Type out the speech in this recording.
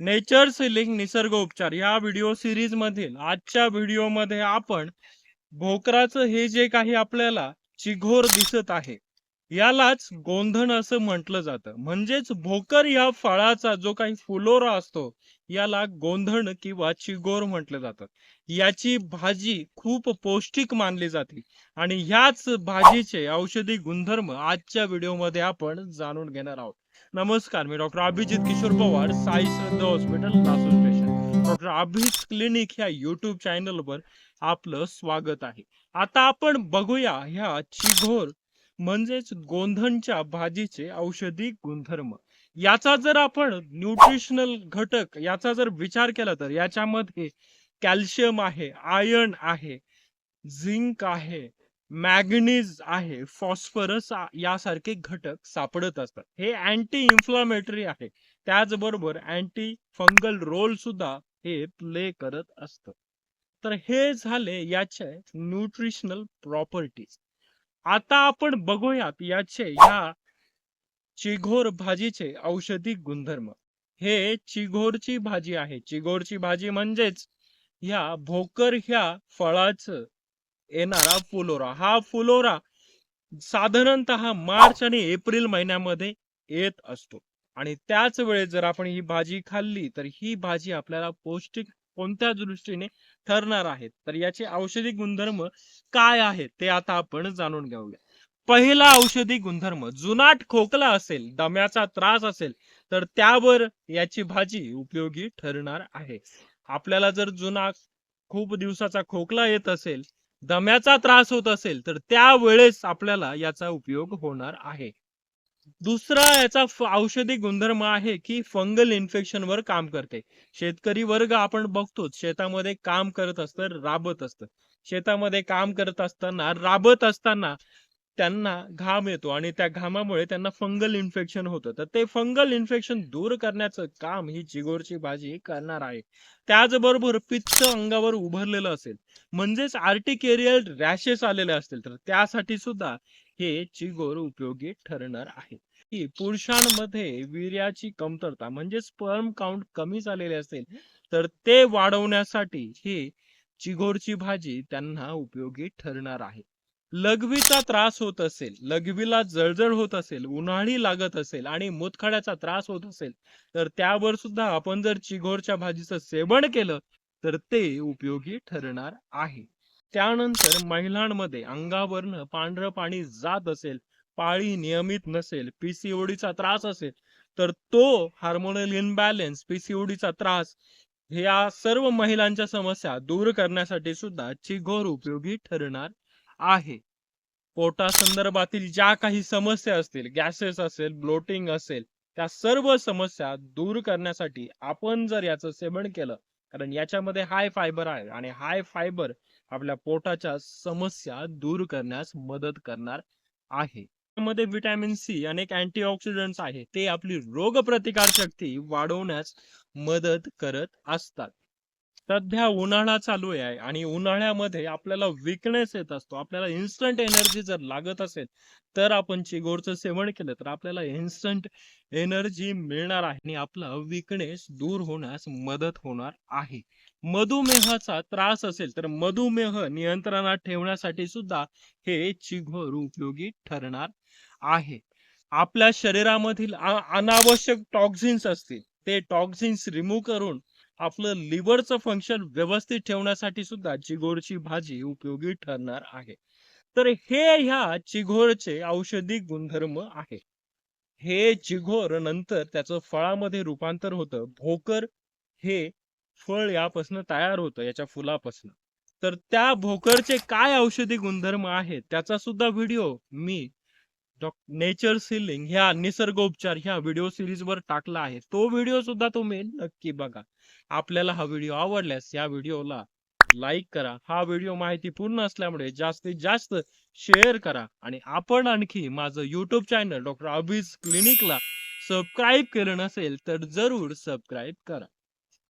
Nature ceiling निसर्ग उपचार या व्हिडिओ सिरीज मधील आजच्या व्हिडिओमध्ये आपण भोकराचं हे जे काही आपल्याला चिघोर दिसत आहे यालाच गोंधण असं म्हटलं जातं. म्हणजेच भोकर या फळाचा जो काही फुलोरा असतो याला गोंधण किंवा चिगोर म्हटलं जातं. याची भाजी खूप पौष्टिक मानली जाते. आणि ह्याच भाजीचे औषधी गुणधर्म आजच्या व्हिडिओमध्ये आपण जाणून घेणार आहोत. नमस्कार मी doctor Abhijit Kishor Pawar Sai Shraddha hospital Lasur station. Doctor Abhij clinic ह्या युट्यूब चॅनलवर आपलं स्वागत आहे. आता आपण बघूया ह्या चिघोर म्हणजेच गोंधनच्या भाजीचे औषधी गुणधर्म. याचा जर आपण न्यूट्रिशनल घटक याचा जर विचार केला तर याच्यामध्ये कॅल्शियम आहे आयर्न आहे झिंक आहे मॅग्नीज आहे फॉस्फरस यासारखे घटक सापडत असतात. हे अँटी इन्फ्लामेटरी आहे. त्याचबरोबर अँटी फंगल रोल सुद्धा हे प्ले करत असत. तर हे झाले याचे न्यूट्रिशनल प्रॉपर्टीज आता आपण बघूयात याचे या चिघोर भाजीचे औषधी गुणधर्म. हे चिघोरची भाजी आहे. चिघोरची भाजी म्हणजेच ह्या भोकर ह्या फळाचं येणारा फुलोरा. हा फुलोरा साधारणतः मार्च आणि एप्रिल महिन्यामध्ये येत असतो. आणि त्याच वेळेस जर आपण ही भाजी खाल्ली तर ही भाजी आपल्याला पौष्टिक कोणत्या दृष्टीने ठरणार आहेत? तर याचे औषधी गुणधर्म काय आहेत ते आता आपण जाणून घेऊया. पहिला औषधी गुणधर्म जुनाट खोकला असेल दम्याचा त्रास असेल तर त्यावर याची भाजी उपयोगी ठरणार आहे. आपल्याला जर जुना खूप दिवसाचा खोकला येत असेल दम्याचा त्रास होत असेल तर त्यावेळेस आपल्याला याचा उपयोग होणार आहे. दुसरा याचा औषधी गुणधर्म आहे की फंगल इन्फेक्शन वर काम करते. शेतकरी वर्ग आपण बघतोच शेतामध्ये काम करत असतं राबत असतं. शेतामध्ये काम करत असताना राबत असताना त्यांना घाम येतो आणि त्या घामामुळे त्यांना फंगल इन्फेक्शन होतं. तर ते फंगल इन्फेक्शन दूर करण्याचं काम ही चिगोरची भाजी करणार आहे. त्याचबरोबर पित्त अंगावर उभरलेलं असेल म्हणजेच आर्टिकेरियल रॅशेस आलेले असतील तर त्यासाठी सुद्धा हे चिगोर उपयोगी ठरणार आहे. की पुरुषांमध्ये वीर्याची कमतरता म्हणजे स्पर्म काउंट कमी झालेले असेल तर ते वाढवण्यासाठी ही चिगोरची भाजी त्यांना उपयोगी ठरणार आहे. लघवीचा त्रास होत असेल लघवीला जळजळ होत असेल उन्हाळी लागत असेल आणि मुतखड्याचा त्रास होत असेल तर त्यावर सुद्धा आपण जर चिघोरच्या भाजीचं सेवन केलं तर ते उपयोगी ठरणार आहे. त्यानंतर महिलांमध्ये अंगावरनं पांढरं पाणी जात असेल पाळी नियमित नसेल पीसीओडीचा त्रास असेल तर तो हार्मोनल इनबॅलेन्स पीसीओडीचा त्रास ह्या सर्व महिलांच्या समस्या दूर करण्यासाठी सुद्धा चिघोर उपयोगी ठरणार आहे. पोटा संदर्भातील ज्या काही समस्या असतील गॅसेस असेल ब्लोटिंग असेल त्या सर्व समस्या दूर करण्यासाठी आपण जर याचं सेवन केलं कारण याच्यामध्ये हाय फायबर आहे आणि हाय फायबर आपल्या पोटाच्या समस्या दूर करण्यास मदत करणार आहे. मध्ये विटॅमिन सी अनेक अँटीऑक्सिडंट्स आहे ते आपली रोगप्रतिकार शक्ती वाढवण्यास मदत करत असतात. सध्या उन्हाळा चालू आहे आणि उन्हाळ्यामध्ये आपल्याला विकनेस येत असतो. आपल्याला इन्स्टंट एनर्जी जर लागत असेल तर आपण चिगोरचं सेवन केलं तर आपल्याला इन्स्टंट एनर्जी मिळणार आहे आणि आपला विकनेस दूर होण्यास मदत होणार आहे. मधुमेहाचा त्रास असेल तर मधुमेह नियंत्रणात ठेवण्यासाठी सुद्धा हे चिघोर उपयोगी ठरणार आहे. आपल्या शरीरामधील अनावश्यक टॉक्झिन्स असतील ते टॉक्झिन्स रिमूव्ह करून आपलं लिव्हरचं फंक्शन व्यवस्थित ठेवण्यासाठी सुद्धा चिघोरची भाजी उपयोगी ठरणार आहे. तर हे ह्या चिघोरचे औषधी गुणधर्म आहे. हे चिघोर नंतर त्याचं फळामध्ये रूपांतर होतं. भोकर हे फळ यापासून तयार होतं याच्या फुलापासून. तर त्या भोकरचे काय औषधी गुणधर्म आहेत त्याचा सुद्धा व्हिडिओ मी नेचर सिलिंग ह्या निसर्गोपचार ह्या व्हिडिओ सिरीज वर टाकला आहे. तो व्हिडिओ सुद्धा तुम्ही नक्की बघा. आपल्याला हा व्हिडिओ आवडल्यास या व्हिडिओला लाईक करा. हा व्हिडिओ माहिती पूर्ण असल्यामुळे जास्तीत जास्त शेअर करा आणि आपण आणखी माझं युट्यूब चॅनल डॉक्टर अभिज क्लिनिकला सबस्क्राईब केलं नसेल तर जरूर सबस्क्राईब करा.